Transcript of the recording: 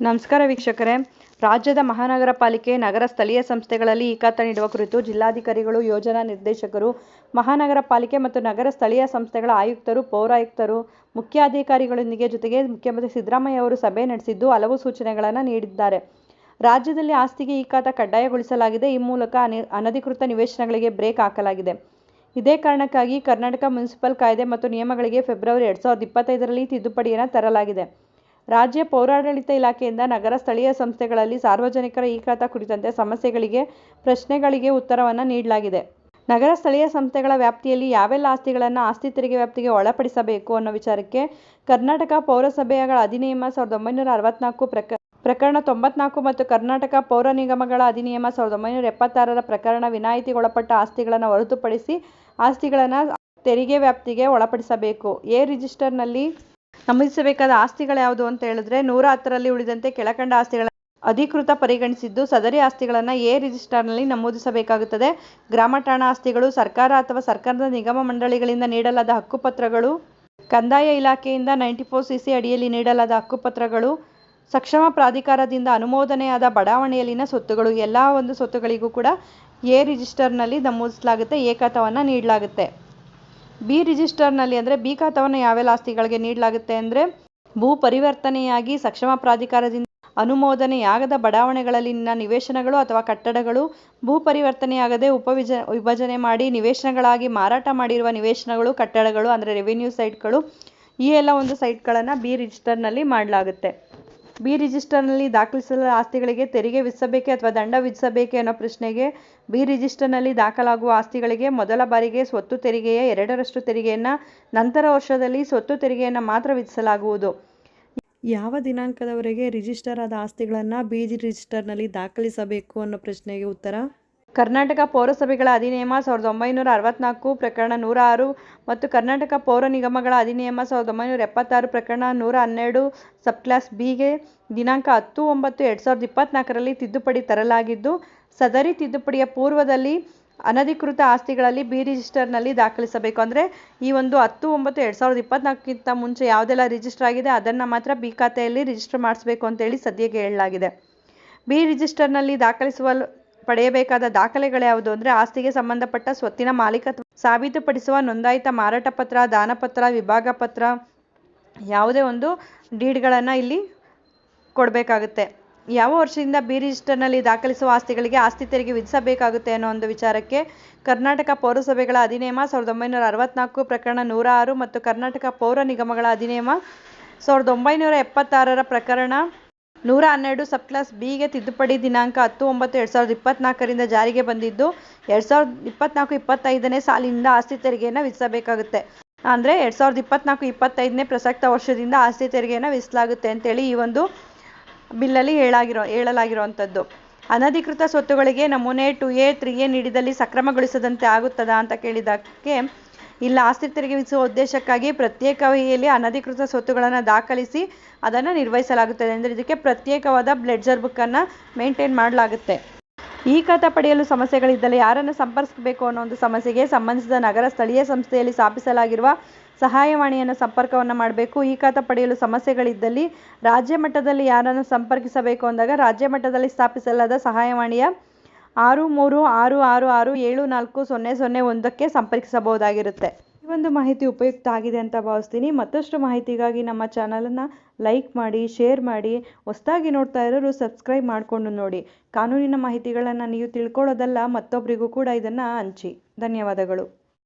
ನಮಸ್ಕಾರ ವೀಕ್ಷಕರೇ. ರಾಜ್ಯದ ಮಹಾನಗರ ಪಾಲಿಕೆ, ನಗರ ಸ್ಥಳೀಯ ಸಂಸ್ಥೆಗಳಲ್ಲಿ ಈ ಖಾತ ನೀಡುವ ಕುರಿತು ಜಿಲ್ಲಾಧಿಕಾರಿಗಳು, ಯೋಜನಾ ನಿರ್ದೇಶಕರು, ಮಹಾನಗರ ಪಾಲಿಕೆ ಮತ್ತು ನಗರ ಸ್ಥಳೀಯ ಸಂಸ್ಥೆಗಳ ಆಯುಕ್ತರು, ಪೌರಾಯುಕ್ತರು, ಮುಖ್ಯಾಧಿಕಾರಿಗಳೊಂದಿಗೆ ಜೊತೆಗೆ ಮುಖ್ಯಮಂತ್ರಿ ಸಿದ್ದರಾಮಯ್ಯ ಅವರು ಸಭೆ ನಡೆಸಿದ್ದು ಹಲವು ಸೂಚನೆಗಳನ್ನು ನೀಡಿದ್ದಾರೆ. ರಾಜ್ಯದಲ್ಲಿ ಆಸ್ತಿಗೆ ಈ ಖಾತ ಕಡ್ಡಾಯಗೊಳಿಸಲಾಗಿದೆ. ಈ ಮೂಲಕ ಅನಧಿಕೃತ ನಿವೇಶನಗಳಿಗೆ ಬ್ರೇಕ್ ಹಾಕಲಾಗಿದೆ. ಇದೇ ಕಾರಣಕ್ಕಾಗಿ ಕರ್ನಾಟಕ ಮುನ್ಸಿಪಲ್ ಕಾಯ್ದೆ ಮತ್ತು ನಿಯಮಗಳಿಗೆ ಫೆಬ್ರವರಿ ಎರಡು ಸಾವಿರದ ಇಪ್ಪತ್ತೈದರಲ್ಲಿ ತಿದ್ದುಪಡಿಯನ್ನು ತರಲಾಗಿದೆ. ರಾಜ್ಯ ಪೌರಾಡಳಿತ ಇಲಾಖೆಯಿಂದ ನಗರ ಸ್ಥಳೀಯ ಸಂಸ್ಥೆಗಳಲ್ಲಿ ಸಾರ್ವಜನಿಕರ ಈ ಖಾತಾ ಕುರಿತಂತೆ ಸಮಸ್ಯೆಗಳಿಗೆ, ಪ್ರಶ್ನೆಗಳಿಗೆ ಉತ್ತರವನ್ನು ನೀಡಲಾಗಿದೆ. ನಗರ ಸ್ಥಳೀಯ ಸಂಸ್ಥೆಗಳ ವ್ಯಾಪ್ತಿಯಲ್ಲಿ ಯಾವೆಲ್ಲ ಆಸ್ತಿಗಳನ್ನು ಆಸ್ತಿ ತೆರಿಗೆ ವ್ಯಾಪ್ತಿಗೆ ಒಳಪಡಿಸಬೇಕು ಅನ್ನೋ ವಿಚಾರಕ್ಕೆ ಕರ್ನಾಟಕ ಪೌರಸಭೆಗಳ ಅಧಿನಿಯಮ ಸಾವಿರದ ಒಂಬೈನೂರ ಅರವತ್ನಾಲ್ಕು ಪ್ರಕ, ಪ್ರಕರಣ ತೊಂಬತ್ನಾಲ್ಕು ಮತ್ತು ಕರ್ನಾಟಕ ಪೌರ ನಿಗಮಗಳ ಅಧಿನಿಯಮ ಸಾವಿರದ ಒಂಬೈನೂರ ಎಪ್ಪತ್ತಾರರ ಪ್ರಕರಣ ವಿನಾಯಿತಿಗೊಳಪಟ್ಟ ಆಸ್ತಿಗಳನ್ನು ಹೊರತುಪಡಿಸಿ ಆಸ್ತಿಗಳನ್ನು ತೆರಿಗೆ ವ್ಯಾಪ್ತಿಗೆ ಒಳಪಡಿಸಬೇಕು. ಎ ರಿಜಿಸ್ಟರ್ನಲ್ಲಿ ನಮೂದಿಸಬೇಕಾದ ಆಸ್ತಿಗಳು ಯಾವುದು ಅಂತ ಹೇಳಿದ್ರೆ ನೂರ ಹತ್ತರಲ್ಲಿ ಉಳಿದಂತೆ ಕೆಳಕಂಡ ಆಸ್ತಿಗಳ ಅಧಿಕೃತ ಪರಿಗಣಿಸಿದ್ದು ಸದರಿ ಆಸ್ತಿಗಳನ್ನು ಎ ರಿಜಿಸ್ಟರ್ನಲ್ಲಿ ನಮೂದಿಸಬೇಕಾಗುತ್ತದೆ. ಗ್ರಾಮ ಠಾಣಾ ಆಸ್ತಿಗಳು ಸರ್ಕಾರ ಅಥವಾ ಸರ್ಕಾರದ ನಿಗಮ ಮಂಡಳಿಗಳಿಂದ ನೀಡಲಾದ ಹಕ್ಕುಪತ್ರಗಳು, ಕಂದಾಯ ಇಲಾಖೆಯಿಂದ ನೈಂಟಿ ಫೋರ್ ಸಿ ಸಿ ಅಡಿಯಲ್ಲಿ ನೀಡಲಾದ ಹಕ್ಕುಪತ್ರಗಳು, ಸಕ್ಷಮ ಪ್ರಾಧಿಕಾರದಿಂದ ಅನುಮೋದನೆಯಾದ ಬಡಾವಣೆಯಲ್ಲಿನ ಸ್ವತ್ತುಗಳು, ಎಲ್ಲ ಒಂದು ಸ್ವತ್ತುಗಳಿಗೂ ಕೂಡ ಎ ರಿಜಿಸ್ಟರ್ನಲ್ಲಿ ನಮೂದಿಸಲಾಗುತ್ತೆ ಏಕತವನ್ನು ನೀಡಲಾಗುತ್ತೆ. ಬಿ ರಿಜಿಸ್ಟರ್ನಲ್ಲಿ ಅಂದರೆ ಬಿ ಖಾತವನ್ನು ಯಾವೆಲ್ಲ ಆಸ್ತಿಗಳಿಗೆ ನೀಡಲಾಗುತ್ತೆ ಅಂದರೆ ಭೂ ಪರಿವರ್ತನೆಯಾಗಿ ಸಕ್ಷಮ ಪ್ರಾಧಿಕಾರದಿಂದ ಅನುಮೋದನೆಯಾಗದ ಬಡಾವಣೆಗಳಲ್ಲಿನ ನಿವೇಶನಗಳು ಅಥವಾ ಕಟ್ಟಡಗಳು ಭೂ ಪರಿವರ್ತನೆಯಾಗದೆ ಉಪವಿಜ ವಿಭಜನೆ ಮಾಡಿ ನಿವೇಶನಗಳಾಗಿ ಮಾರಾಟ ಮಾಡಿರುವ ನಿವೇಶನಗಳು, ಕಟ್ಟಡಗಳು, ಅಂದರೆ ರೆವಿನ್ಯೂ ಸೈಟ್ಗಳು ಈ ಎಲ್ಲ ಒಂದು ಸೈಟ್ಗಳನ್ನು ಬಿ ರಿಜಿಸ್ಟರ್ನಲ್ಲಿ ಮಾಡಲಾಗುತ್ತೆ. ಬಿ ರಿಜಿಸ್ಟರ್ನಲ್ಲಿ ದಾಖಲಿಸಲಾದ ಆಸ್ತಿಗಳಿಗೆ ತೆರಿಗೆ ವಿಧಿಸಬೇಕೆ ಅಥವಾ ದಂಡ ವಿಧಿಸಬೇಕೆ ಅನ್ನೋ ಪ್ರಶ್ನೆಗೆ ಬಿ ರಿಜಿಸ್ಟರ್ನಲ್ಲಿ ದಾಖಲಾಗುವ ಆಸ್ತಿಗಳಿಗೆ ಮೊದಲ ಬಾರಿಗೆ ಸ್ವತ್ತು ತೆರಿಗೆಯ ಎರಡರಷ್ಟು ತೆರಿಗೆಯನ್ನು ನಂತರ ವರ್ಷದಲ್ಲಿ ಸ್ವತ್ತು ತೆರಿಗೆಯನ್ನು ಮಾತ್ರ ವಿಧಿಸಲಾಗುವುದು. ಯಾವ ದಿನಾಂಕದವರೆಗೆ ರಿಜಿಸ್ಟರ್ ಆದ ಆಸ್ತಿಗಳನ್ನು ಬಿ ರಿಜಿಸ್ಟರ್ನಲ್ಲಿ ದಾಖಲಿಸಬೇಕು ಅನ್ನೋ ಪ್ರಶ್ನೆಗೆ ಉತ್ತರ? ಕರ್ನಾಟಕ ಪೌರಸಭೆಗಳ ಅಧಿನಿಯಮ ಸಾವಿರದ ಒಂಬೈನೂರ ಅರವತ್ನಾಲ್ಕು ಪ್ರಕರಣ ನೂರ ಆರು ಮತ್ತು ಕರ್ನಾಟಕ ಪೌರ ನಿಗಮಗಳ ಅಧಿನಿಯಮ ಸಾವಿರದ ಒಂಬೈನೂರ ಎಪ್ಪತ್ತಾರು ಪ್ರಕರಣ ನೂರ ಹನ್ನೆರಡು ಸಬ್ಕ್ಲಾಸ್ ಬಿಗೆ ದಿನಾಂಕ ಹತ್ತು ಒಂಬತ್ತು ಎರಡು ಸಾವಿರದ ಇಪ್ಪತ್ನಾಲ್ಕರಲ್ಲಿ ತಿದ್ದುಪಡಿ ತರಲಾಗಿದ್ದು, ಸದರಿ ತಿದ್ದುಪಡಿಯ ಪೂರ್ವದಲ್ಲಿ ಅನಧಿಕೃತ ಆಸ್ತಿಗಳಲ್ಲಿ ಬಿ ರಿಜಿಸ್ಟರ್ನಲ್ಲಿ ದಾಖಲಿಸಬೇಕು. ಅಂದರೆ ಈ ಒಂದು ಹತ್ತು ಒಂಬತ್ತು ಎರಡು ಸಾವಿರದ ಇಪ್ಪತ್ನಾಲ್ಕಿಂತ ಮುಂಚೆ ಯಾವುದೆಲ್ಲ ರಿಜಿಸ್ಟರ್ ಆಗಿದೆ ಅದನ್ನು ಮಾತ್ರ ಬಿ ಖಾತೆಯಲ್ಲಿ ರಿಜಿಸ್ಟರ್ ಮಾಡಿಸಬೇಕು ಅಂತೇಳಿ ಸದ್ಯಕ್ಕೆ ಹೇಳಲಾಗಿದೆ. ಬಿ ರಿಜಿಸ್ಟರ್ನಲ್ಲಿ ದಾಖಲಿಸುವ ಪಡೆಯಬೇಕಾದ ದಾಖಲೆಗಳ್ಯಾವುದು ಅಂದ್ರೆ ಆಸ್ತಿಗೆ ಸಂಬಂಧಪಟ್ಟ ಸ್ವತ್ತಿನ ಮಾಲೀಕತ್ವ, ಸಾಬೀತುಪಡಿಸುವ ನೋಂದಾಯಿತ ಮಾರಾಟ ಪತ್ರ ದಾನಪತ್ರ ವಿಭಾಗ ಪತ್ರ, ಯಾವುದೇ ಒಂದು ಡೀಡ್ಗಳನ್ನು ಇಲ್ಲಿ ಕೊಡಬೇಕಾಗುತ್ತೆ. ಯಾವ ವರ್ಷದಿಂದ ಬಿ ರಿಜಿಸ್ಟರ್ನಲ್ಲಿ ದಾಖಲಿಸುವ ಆಸ್ತಿಗಳಿಗೆ ಆಸ್ತಿ ತೆರಿಗೆ ವಿಧಿಸಬೇಕಾಗುತ್ತೆ ಅನ್ನೋ ಒಂದು ವಿಚಾರಕ್ಕೆ ಕರ್ನಾಟಕ ಪೌರಸಭೆಗಳ ಅಧಿನಿಯಮ ಸಾವಿರದ ಒಂಬೈನೂರ ಅರವತ್ನಾಲ್ಕು ಪ್ರಕರಣ ನೂರ ಆರು ಮತ್ತು ಕರ್ನಾಟಕ ಪೌರ ನಿಗಮಗಳ ಅಧಿನಿಯಮ ಸಾವಿರದ ಒಂಬೈನೂರ ಎಪ್ಪತ್ತಾರರ ಪ್ರಕರಣ ನೂರ ಹನ್ನೆರಡು ಬಿ ಬಿಗೆ ತಿದ್ದುಪಡಿ ದಿನಾಂಕ ಹತ್ತು ಒಂಬತ್ತು ಎರಡ್ ಸಾವಿರದ ಇಪ್ಪತ್ತ್ನಾಲ್ಕರಿಂದ ಜಾರಿಗೆ ಬಂದಿದ್ದು, ಎರಡು ಸಾವಿರದ ಇಪ್ಪತ್ನಾಲ್ಕು ಇಪ್ಪತ್ತೈದನೇ ಸಾಲಿನಿಂದ ಆಸ್ತಿ ತೆರಿಗೆಯನ್ನು ವಿಧಿಸಬೇಕಾಗುತ್ತೆ. ಅಂದರೆ ಎರಡ್ ಸಾವಿರದ ಇಪ್ಪತ್ನಾಲ್ಕು ಇಪ್ಪತ್ತೈದನೇ ಪ್ರಸಕ್ತ ವರ್ಷದಿಂದ ಆಸ್ತಿ ತೆರಿಗೆಯನ್ನು ವಿಧಿಸಲಾಗುತ್ತೆ ಅಂತೇಳಿ ಈ ಒಂದು ಬಿಲ್ಲಲ್ಲಿ ಹೇಳಾಗಿರೋ, ಹೇಳಲಾಗಿರುವಂಥದ್ದು. ಅನಧಿಕೃತ ಸ್ವತ್ತುಗಳಿಗೆ ನಮೂನೆ ಟು ಎ, ತ್ರೀ ಎ ನೀಡಿದಲ್ಲಿ ಸಕ್ರಮಗೊಳಿಸದಂತೆ ಆಗುತ್ತದಾ ಅಂತ ಕೇಳಿದ್ದಕ್ಕೆ ಇಲ್ಲ, ಆಸ್ತಿ ತೆರಿಗೆ ವಿಧಿಸುವ ಉದ್ದೇಶಕ್ಕಾಗಿ ಪ್ರತ್ಯೇಕವಾಗಿ ಅನಧಿಕೃತ ಸ್ವತ್ತುಗಳನ್ನು ದಾಖಲಿಸಿ ಅದನ್ನು ನಿರ್ವಹಿಸಲಾಗುತ್ತದೆ ಅಂದರೆ ಇದಕ್ಕೆ ಪ್ರತ್ಯೇಕವಾದ ಬ್ಲೆಡ್ಜರ್ ಬುಕ್ಕನ್ನು ಮೇಂಟೈನ್ ಮಾಡಲಾಗುತ್ತೆ. ಈ ಖಾತಾ ಪಡೆಯಲು ಸಮಸ್ಯೆಗಳಿದ್ದಲ್ಲಿ ಯಾರನ್ನು ಸಂಪರ್ಕಿಸಬೇಕು ಅನ್ನೋ ಒಂದು ಸಮಸ್ಯೆಗೆ ಸಂಬಂಧಿಸಿದ ನಗರ ಸ್ಥಳೀಯ ಸಂಸ್ಥೆಯಲ್ಲಿ ಸ್ಥಾಪಿಸಲಾಗಿರುವ ಸಹಾಯವಾಣಿಯನ್ನು ಸಂಪರ್ಕವನ್ನು ಮಾಡಬೇಕು. ಈ ಖಾತಾ ಪಡೆಯಲು ಸಮಸ್ಯೆಗಳಿದ್ದಲ್ಲಿ ರಾಜ್ಯ ಮಟ್ಟದಲ್ಲಿ ಯಾರನ್ನು ಸಂಪರ್ಕಿಸಬೇಕು ಅಂದಾಗ ರಾಜ್ಯ ಮಟ್ಟದಲ್ಲಿ ಸ್ಥಾಪಿಸಲಾದ ಸಹಾಯವಾಣಿಯ ಆರು ಮೂರು ಆರು ಆರು ಆರು ಏಳು ನಾಲ್ಕು ಸೊನ್ನೆ ಸೊನ್ನೆ ಒಂದಕ್ಕೆ ಸಂಪರ್ಕಿಸಬಹುದಾಗಿರುತ್ತೆ. ಈ ಒಂದು ಮಾಹಿತಿ ಉಪಯುಕ್ತ ಆಗಿದೆ ಅಂತ ಭಾವಿಸ್ತೀನಿ. ಮತ್ತಷ್ಟು ಮಾಹಿತಿಗಾಗಿ ನಮ್ಮ ಚಾನಲನ್ನು ಲೈಕ್ ಮಾಡಿ, ಶೇರ್ ಮಾಡಿ, ಹೊಸದಾಗಿ ನೋಡ್ತಾ ಇರೋರು ಸಬ್ಸ್ಕ್ರೈಬ್ ಮಾಡಿಕೊಂಡು ನೋಡಿ. ಕಾನೂನಿನ ಮಾಹಿತಿಗಳನ್ನು ನೀವು ತಿಳ್ಕೊಳ್ಳೋದಲ್ಲ ಮತ್ತೊಬ್ಬರಿಗೂ ಕೂಡ ಇದನ್ನು ಹಂಚಿ. ಧನ್ಯವಾದಗಳು.